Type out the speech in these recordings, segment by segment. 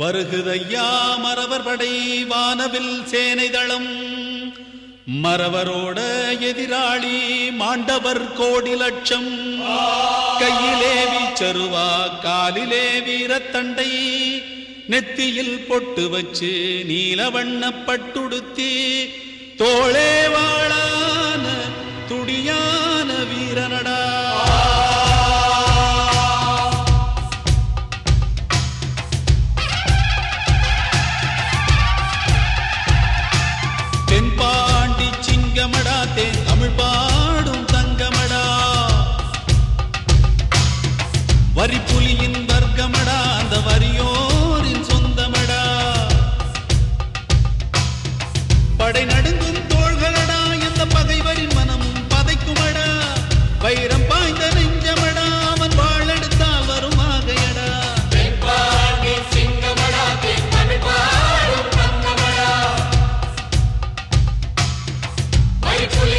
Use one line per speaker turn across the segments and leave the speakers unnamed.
வருகுதையா மரவர் படை வானவில் சேனைதளம். மரவரோட எதிராளி மாண்டவர் கோடி லட்சம் கையிலே வீச்சருவா காலிலே வீரத்தண்டை. நெத்தியில் பொட்டு வச்சு நீலவண்ண பட்டுடுத்தி. தோளே வாழா தென்பாண்டி சிங்கமடா தேன் தமிழ் பாடும் தங்கமடா. வரி புலியின் வர்க்கமடா அந்த வரியோரின் சொந்தமடா. படை நடுங்கும் Holy, holy.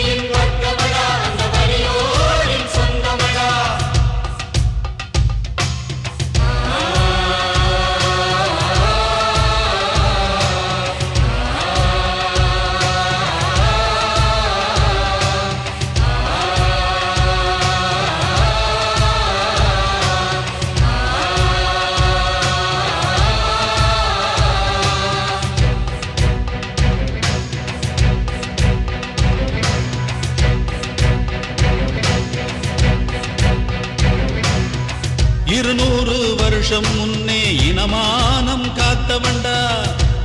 வருஷம் முன்னே இனமானம் காத்தவண்டா.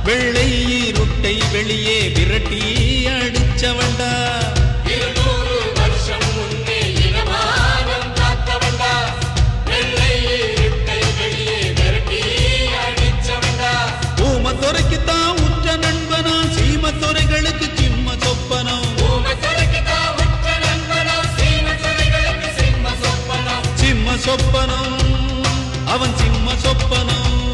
வெள்ளை ஈருட்டை வெளியே விரட்டி அடிச்சவண்டா. ஊமத்துறைக்குத்தான் உற்ற நண்பனா சீமத்துறைகளுக்கு சிம்ம சொப்பனம். சிம்ம சொப்பனம். அவன் சிம்ம சொப்பனம்.